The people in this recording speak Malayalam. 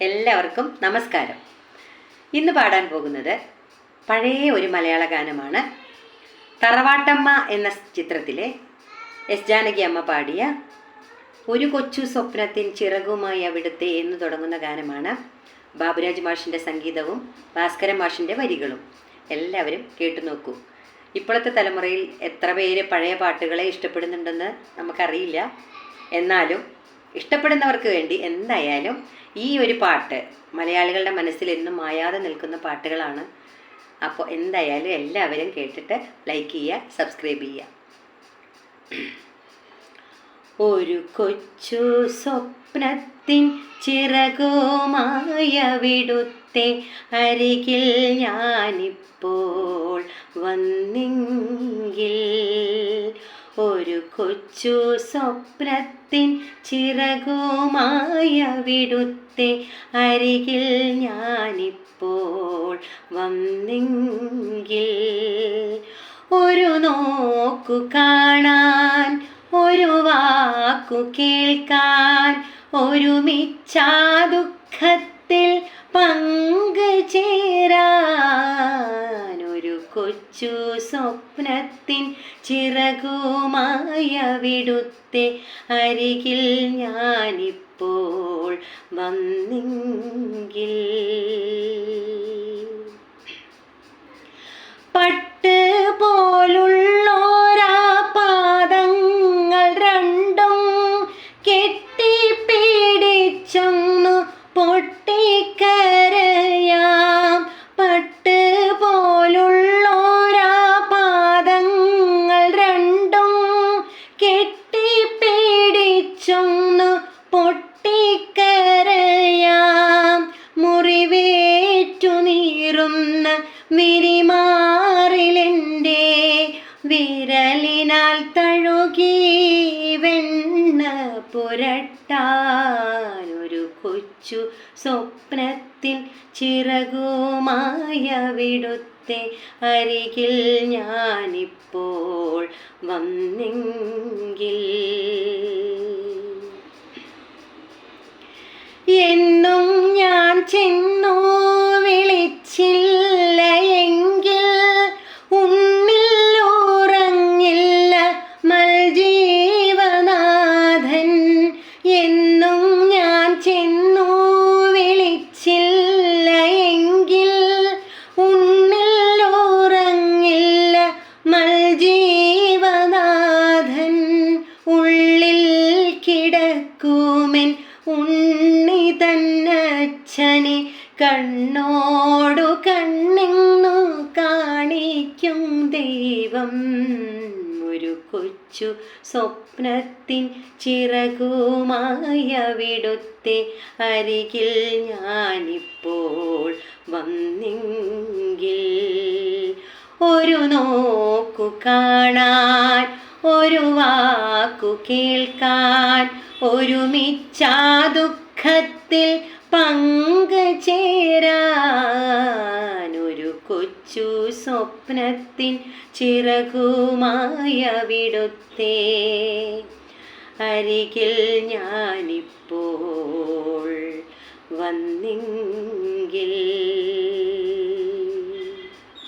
എല്ലാവർക്കും നമസ്കാരം. ഇന്ന് പാടാൻ പോകുന്നത് പഴയ ഒരു മലയാള ഗാനമാണ് തറവാട്ടമ്മ എന്ന ചിത്രത്തിലെ എസ് ജാനകി അമ്മ പാടിയ ഒരു കൊച്ചു സ്വപ്നത്തിൻ ചിറകുമായി അവിടുത്തെ എന്ന് തുടങ്ങുന്ന ഗാനമാണ് ബാബുരാജ് മാഷിന്റെ സംഗീതവും ഭാസ്കരൻ മാഷിന്റെ വരികളും. എല്ലാവരും കേട്ടു നോക്കൂ. ഇപ്പോഴത്തെ തലമുറയിൽ എത്ര പേര് പഴയ പാട്ടുകളെ ഇഷ്ടപ്പെടുന്നുണ്ടെന്ന് നമുക്കറിയില്ല. എന്നാലും ഇഷ്ടപ്പെടുന്നവർക്ക് വേണ്ടി എന്തായാലും ഈ ഒരു പാട്ട് മലയാളികളുടെ മനസ്സിൽ എന്നും മായാതെ നിൽക്കുന്ന പാട്ടുകളാണ്. അപ്പോൾ എന്തായാലും എല്ലാവരും കേട്ടിട്ട് ലൈക്ക് ചെയ്യുക സബ്സ്ക്രൈബ് ചെയ്യുക. ഒരു കൊച്ചു സ്വപ്നത്തിൻ ചിറകുമായ വിടുത്തെ അരികിൽ ഞാനിപ്പോൾ വന്നെങ്കിൽ ഒരു കൊച്ചു സ്വപ്നത്തിൻ ചിറകുമായ വിടുത്തെ അരികിൽ ഞാനിപ്പോൾ വന്നെങ്കിൽ ഒരു നോക്കു കാണാൻ ഒരു വാക്കു കേൾക്കാൻ ഒരുമിച്ചാ ദുഃഖത്തിൽ പങ്കുചേരാൻ ഒരു കൊച്ചു സ്വപ്നത്തിൻ ചിറകുമായ വിടുത്തെ അരികിൽ ഞാനിപ്പോൾ വന്നെങ്കിൽ. തഴുകി വെണ്ണ പുരട്ടാനൊരു കൊച്ചു സ്വപ്നത്തിൽ ചിറകുമായ വിടുത്തെ അരികിൽ ഞാനിപ്പോൾ വന്നെങ്കിൽ. എന്നും ഞാൻ ചെന്നു തന്നച്ഛനെ കണ്ണോടു കണ്ണെന്നു കാണിക്കും ദൈവം. ഒരു കൊച്ചു സ്വപ്നത്തിൻ ചിറകുമായ വിടുത്തെ അരികിൽ ഞാനിപ്പോൾ വന്നെങ്കിൽ ഒരു നോക്കു കാണാൻ ഒരു വാക്കു കേൾക്കാൻ ഒരുമിച്ചാ ദുഃഖത്തിൽ പങ്കുചേരാൻ ഒരു കൊച്ചു സ്വപ്നത്തിൻ ചിറകുമായ വിടുത്തേ അരികിൽ ഞാനിപ്പോൾ വന്നെങ്കിൽ